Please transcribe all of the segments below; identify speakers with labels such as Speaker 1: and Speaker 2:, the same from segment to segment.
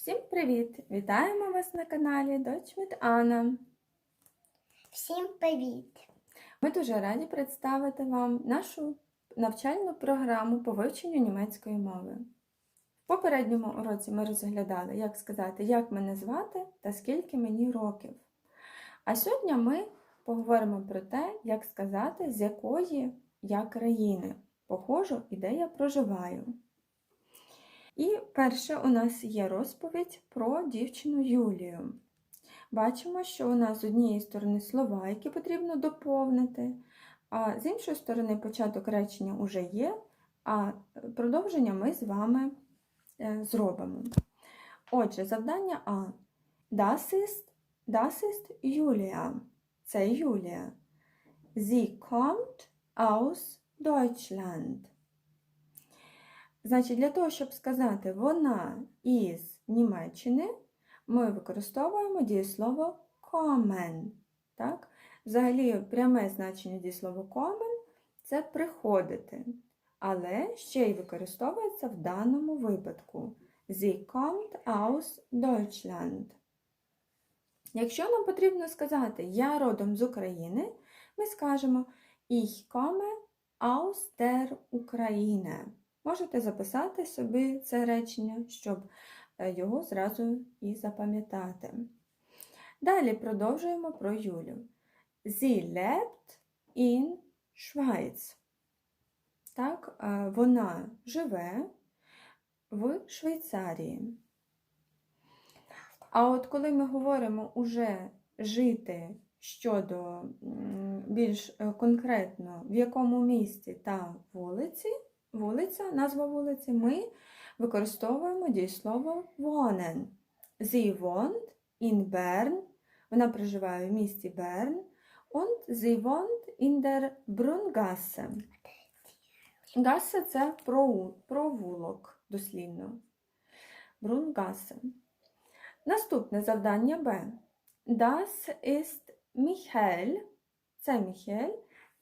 Speaker 1: Всім привіт! Вітаємо вас на каналі mit Анна.
Speaker 2: Всім привіт!
Speaker 1: Ми дуже раді представити вам нашу навчальну програму по вивченню німецької мови. В попередньому уроці ми розглядали, як сказати, як мене звати та скільки мені років. А сьогодні ми поговоримо про те, як сказати, з якої я країни походжу і де я проживаю. І перше у нас є розповідь про дівчину Юлію. Бачимо, що у нас з однієї сторони слова, які потрібно доповнити, а з іншої сторони початок речення вже є, а продовження ми з вами е, зробимо. Отже, завдання А. Das ist, Julia. Це Юлія. Sie kommt aus Deutschland. Значить, для того, щоб сказати вона із Німеччини, ми використовуємо дієслово kommen. Взагалі, пряме значення дієслова kommen – це приходити. Але ще й використовується в даному випадку. Sie kommt aus Deutschland. Якщо нам потрібно сказати Я родом з України, ми скажемо Ich komme aus der Ukraine. Можете записати собі це речення, щоб е, його зразу і запам'ятати. Далі продовжуємо про Юлю. Sie lebt in Schweiz. Так, е, вона живе в Швейцарії. А от коли ми говоримо уже жити щодо більш е, конкретно, в якому місті та вулиці, вулиця, назва вулиці, ми використовуємо дієслово wohnen. Sie wohnt in Bern. Вона проживає в місті Берн. Und sie wohnt in der Brungasse. Гасе це провулок, дослівно. Брунгасе. Наступне завдання Б. Das ist Michael. Це Міхель.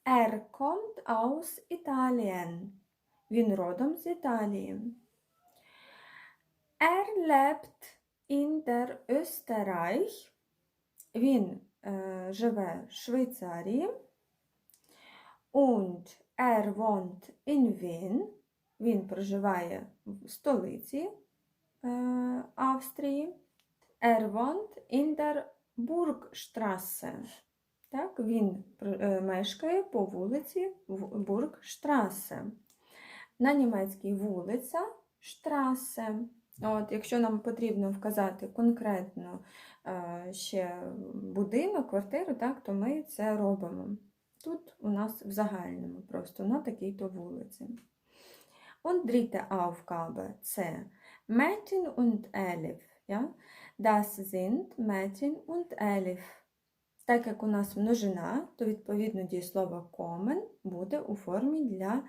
Speaker 1: Er kommt aus Italien. Він родом з Італії. Er lebt in der Österreich. Він е, живе в Швейцарії. Und er wohnt in Wien. Він проживає в столиці е, Австрії. Er wohnt in der Burgstrasse. Так, він е, мешкає по вулиці Бургштрасе. На німецькій вулиця Штрасе. От, якщо нам потрібно вказати конкретно е, ще будинок, квартиру, так, то ми це робимо. Тут у нас в загальному просто на такій-то вулиці. Und dritte Aufgabe це Mädchen und Elif. Ja? Das sind Mädchen und Elif. Так як у нас множина, то відповідно дієслово kommen буде у формі для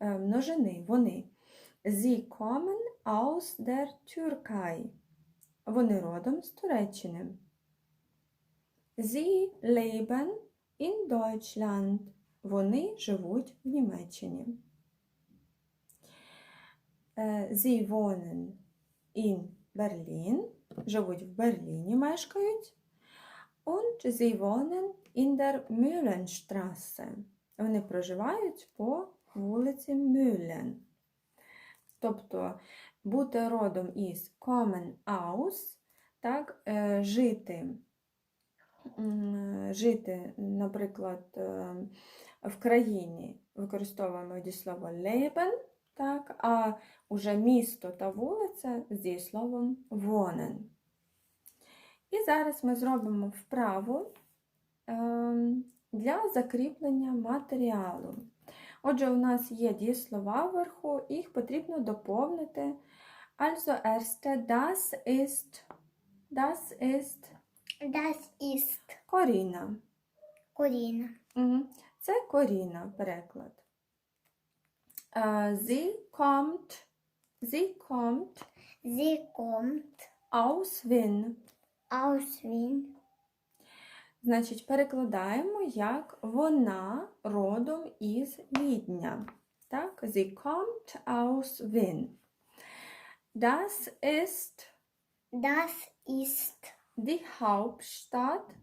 Speaker 1: множини. Вони. Sie kommen aus der Türkei. Вони родом з Туреччини. Sie leben in Deutschland. Вони живуть в Німеччині. Е, Sie wohnen in Berlin. Живуть в Берліні, мешкають. Und sie wohnen in der Mühlenstraße. Вони проживають по вулиці Мюллен. Тобто бути родом із kommen aus, так, е, жити, жити, наприклад, е, в країні використовуємо дієслово leben, так, а уже місто та вулиця з дієсловом wohnen. І зараз ми зробимо вправу ем, для закріплення матеріалу. Отже, у нас є дієслова вверху, їх потрібно доповнити. Also erste, das ist, das ist
Speaker 2: Das ist
Speaker 1: Коріна.
Speaker 2: Коріна.
Speaker 1: Мгм. Це Коріна, переклад. Е, Sie kommt, sie kommt
Speaker 2: Sie kommt
Speaker 1: aus Wien.
Speaker 2: aus Wien.
Speaker 1: Значить, перекладаємо як вона родом із Відня. Так, sie kommt aus Wien. Das ist
Speaker 2: Das ist
Speaker 1: Die Hauptstadt.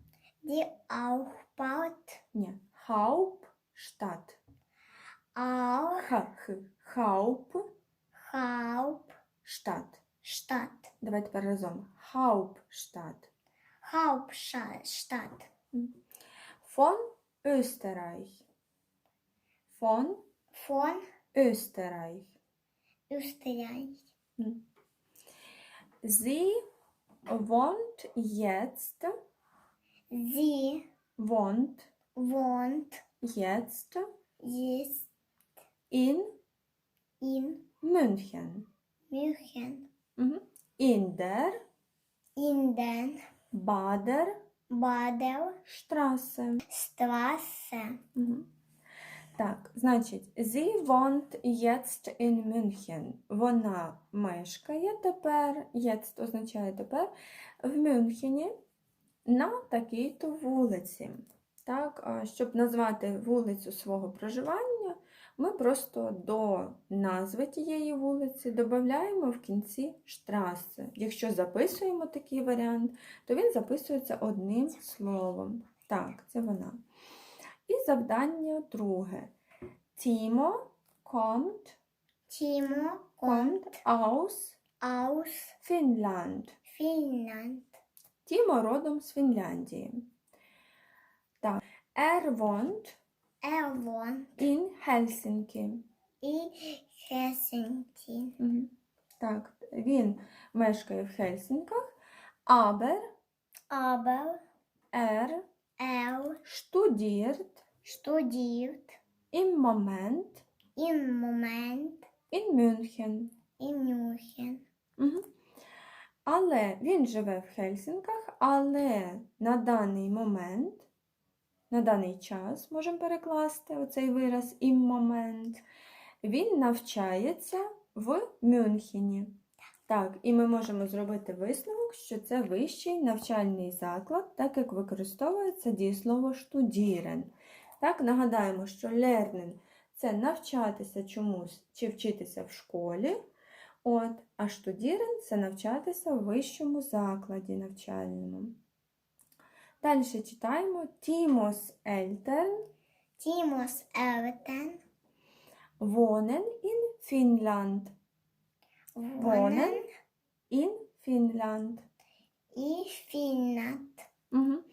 Speaker 2: die Aufbaut.
Speaker 1: Ні, Hauptstadt.
Speaker 2: Auch
Speaker 1: Х, х. Hauptstadt.
Speaker 2: Hauptstadt.
Speaker 1: Давай тепер разом. Hauptstadt.
Speaker 2: Hauptstadt.
Speaker 1: Von Österreich. Von
Speaker 2: Von
Speaker 1: Österreich.
Speaker 2: Österreich.
Speaker 1: Sie wohnt jetzt,
Speaker 2: Sie
Speaker 1: wohnt
Speaker 2: wohnt
Speaker 1: jetzt
Speaker 2: jetzt
Speaker 1: in
Speaker 2: in
Speaker 1: München.
Speaker 2: München.
Speaker 1: Mhm. In der
Speaker 2: In den
Speaker 1: Bader Straße.
Speaker 2: Straße.
Speaker 1: Мгм. Так, значить, sie wohnt jetzt in München. Вона мешкає тепер, jetzt означає тепер, в Мюнхені на такій-то вулиці. Так, щоб назвати вулицю свого проживання, ми просто до назви тієї вулиці додаємо в кінці штраси. Якщо записуємо такий варіант, то він записується одним словом. Так, це вона. І завдання друге. Тімо kommt,
Speaker 2: Timo
Speaker 1: kommt aus
Speaker 2: aus
Speaker 1: Finnland.
Speaker 2: Finnland.
Speaker 1: Тімо родом з Фінляндії. Так. Er wohnt
Speaker 2: Er
Speaker 1: in Helsinki.
Speaker 2: in Helsinki.
Speaker 1: Мгм. Так, він мешкає в Хельсінках, aber
Speaker 2: Aber
Speaker 1: er
Speaker 2: er
Speaker 1: studiert
Speaker 2: studiert
Speaker 1: im Moment
Speaker 2: im Moment
Speaker 1: in München.
Speaker 2: in München.
Speaker 1: Мгм. Але він живе в Хельсінках, але на даний момент, на даний час, можемо перекласти оцей вираз «ім момент», він навчається в Мюнхені. Так, і ми можемо зробити висновок, що це вищий навчальний заклад, так як використовується дієслово штудірен. Так, нагадаємо, що lernen – це навчатися чомусь чи вчитися в школі. От, а штудірен це навчатися в вищому закладі навчальному. Далі читаємо Тімос Ельтерн
Speaker 2: Timos Eltern
Speaker 1: wohnen in Finnland.
Speaker 2: wohnen
Speaker 1: In Finnland.
Speaker 2: in Finnland.
Speaker 1: Угу.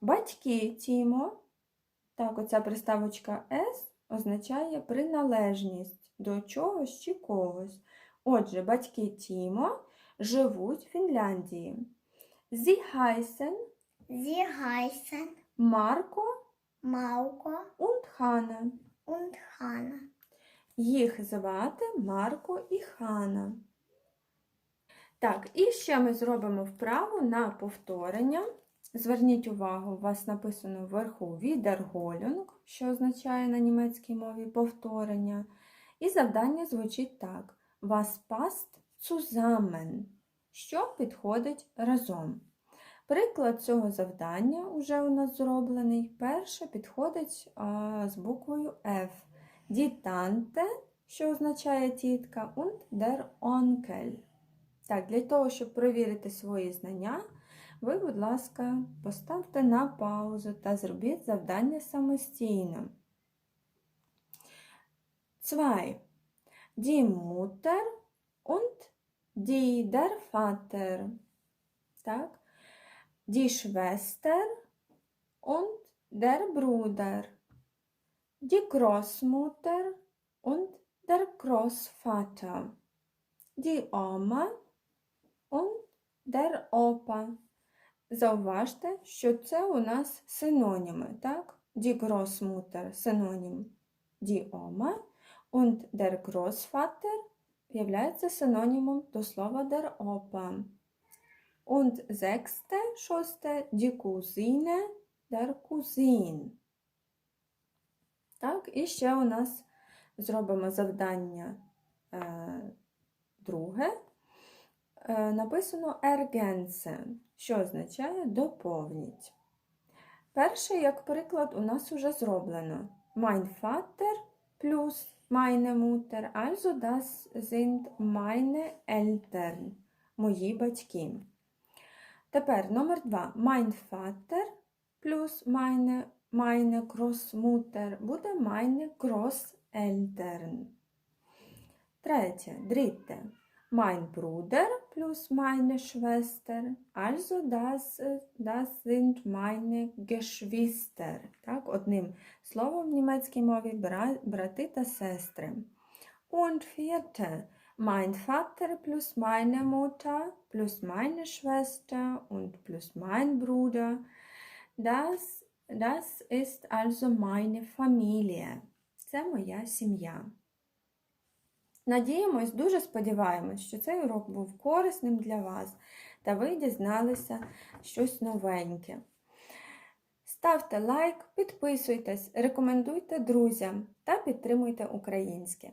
Speaker 1: Батьки Тімо, так, оця приставочка S означає приналежність до чогось чи когось. Отже, батьки Тімо живуть в Фінляндії. Sie heißen
Speaker 2: Sie heißen
Speaker 1: Марко
Speaker 2: Mauko
Speaker 1: und Хана.
Speaker 2: und Hanna.
Speaker 1: Їх звати Марко і Хана. Так, і ще ми зробимо вправу на повторення. Зверніть увагу, у вас написано вверху Wiederholung, що означає на німецькій мові повторення. І завдання звучить так: Was passt zusammen, що підходить разом. Приклад цього завдання вже у нас зроблений. Перше підходить а, з буквою F. Tante, що означає тітка, und der Onkel. Так, для того, щоб перевірити свої знання, ви, будь ласка, поставте на паузу та зробіть завдання самостійно. 2. Die Mutter und die der Vater. Так. Die Schwester und der Bruder. Die Großmutter und der Großvater. Die Oma und der Opa. Зауважте, що це у нас синоніми, так? Die Großmutter – синонім die Oma und der Großvater являється синонімом до слова der Opa. Und sechste, шосте, die Cousine, der Cousin. Так, і ще у нас зробимо завдання е, друге. Е, написано ergänzen, що означає доповніть. Перше, як приклад, у нас уже зроблено. Mein Vater plus meine Mutter, also das sind meine Eltern. мої батьки. Тепер номер два. Mein Vater плюс meine, meine Großmutter буде meine Großeltern. Третє. Dritte. Mein Bruder plus meine Schwester. Also das, äh, das sind meine Geschwister. Так, одним словом в німецькій мові брати та сестри. Und vierte. Mein Vater plus meine Mutter plus meine Schwester und plus mein Bruder. Das, das ist also meine Familie. Це моя сім'я. Надіємось, дуже сподіваємось, що цей урок був корисним для вас та ви дізналися щось новеньке. Ставте лайк, підписуйтесь, рекомендуйте друзям та підтримуйте українське.